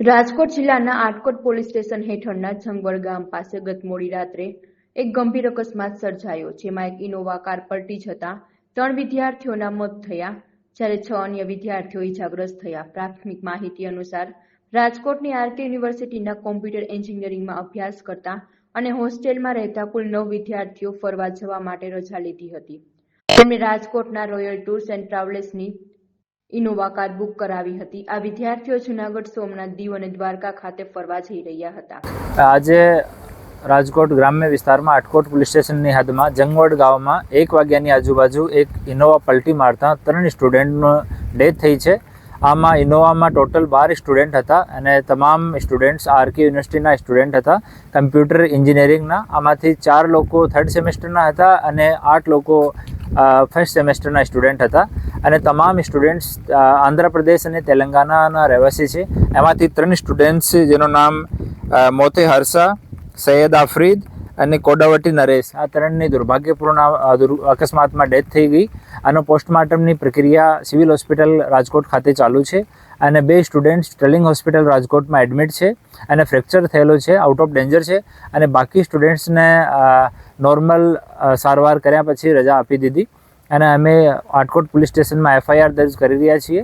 રાજકોટ જિલ્લાના Atkot police station હેઠળના જંગવડ ગામ પાસે ગત મોડી રાત્રે એક ગંભીર અકસ્માત સર્જાયો, જેમાં એક ઇનોવા કાર પલટી જતા ત્રણ વિદ્યાર્થીઓના મોત થયા, જ્યારે છ અન્ય વિદ્યાર્થીઓ ઇજાગ્રસ્ત થયા. પ્રાથમિક માહિતી અનુસાર, રાજકોટની આરકે યુનિવર્સિટીના કોમ્પ્યુટર એન્જિનિયરિંગમાં અભ્યાસ કરતા અને હોસ્ટેલમાં રહેતા કુલ નવ વિદ્યાર્થીઓ ફરવા જવા માટે રજા લીધી હતી. તેમણે રાજકોટના રોયલ ટૂર્સ એન્ડ ટ્રાવેલ્સની ઇનોવા કાર બુક કરાવી હતી. આ વિદ્યાર્થીઓ જુનાગઢ, સોમનાથ, દીવ અને દ્વારકા ખાતે ફરવા જઈ રહ્યા હતા. આજે રાજકોટ ગ્રામ્ય વિસ્તારમાં આટકોટ પોલીસ સ્ટેશનની હદમાં જંગવડ ગામમાં એક વાગ્યાની આજુબાજુ એક ઇનોવા પલટી મારતા ત્રણ સ્ટુડન્ટનો ડેથ થઈ છે. આમાં ઇનોવામાં ટોટલ બાર સ્ટુડન્ટ હતા અને તમામ સ્ટુડન્ટ્સ આરકે યુનિવર્સિટીના સ્ટુડન્ટ હતા. કમ્પ્યુટર એન્જિનિયરિંગના આમાંથી ચાર લોકો થર્ડ સેમેસ્ટરના હતા અને આઠ લોકો ફર્સ્ટ સેમેસ્ટરના સ્ટુડન્ટ હતા. અને તમામ સ્ટુડન્ટ્સ આંધ્રપ્રદેશ અને તેલંગાનાના રહેવાસી છે. એમાંથી ત્રણ સ્ટુડન્ટ્સ જેનું નામ મોતે હર્ષા, સૈયદ આફરીદ અને કોડાવટી નરેશ. આ ત્રણની દુર્ભાગ્યપૂર્ણ અકસ્માતમાં ડેથ થઈ ગઈ. આનો પોસ્ટમોર્ટમની પ્રક્રિયા સિવિલ હોસ્પિટલ રાજકોટ ખાતે ચાલુ છે અને બે સ્ટુડન્ટ સ્ટર્લિંગ હોસ્પિટલ રાજકોટમાં એડમિટ છે અને ફ્રેક્ચર થયેલો છે આઉટ ઓફ ડેન્જર છે અને બાકી સ્ટુડન્ટ્સને નોર્મલ સારવાર કર્યા પછી રજા આપી દીધી. અને અમે આટકોટ પોલીસ સ્ટેશનમાં એફઆઈઆર દર્જ કરી રહ્યા છીએ.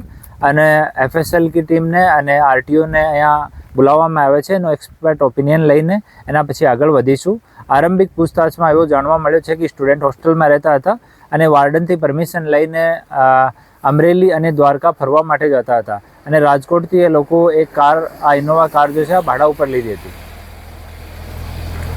અને એફએસએલ કી ટીમને અને આરટીઓને અહીંયા બોલાવવામાં આવે છે એનો એક્સપર્ટ ઓપિનિયન લઈને એના પછી આગળ વધીશું. આરંભિક પૂછતાછમાં એવો જાણવા મળ્યો છે કે સ્ટુડન્ટ હોસ્ટેલમાં રહેતા હતા અને વાર્ડનથી પરમિશન લઈને અમરેલી અને દ્વારકા ફરવા માટે જતા હતા. અને રાજકોટથી એ લોકો એક કાર, આ ઇનોવા કાર જે છે ભાડા ઉપર લીધી હતી.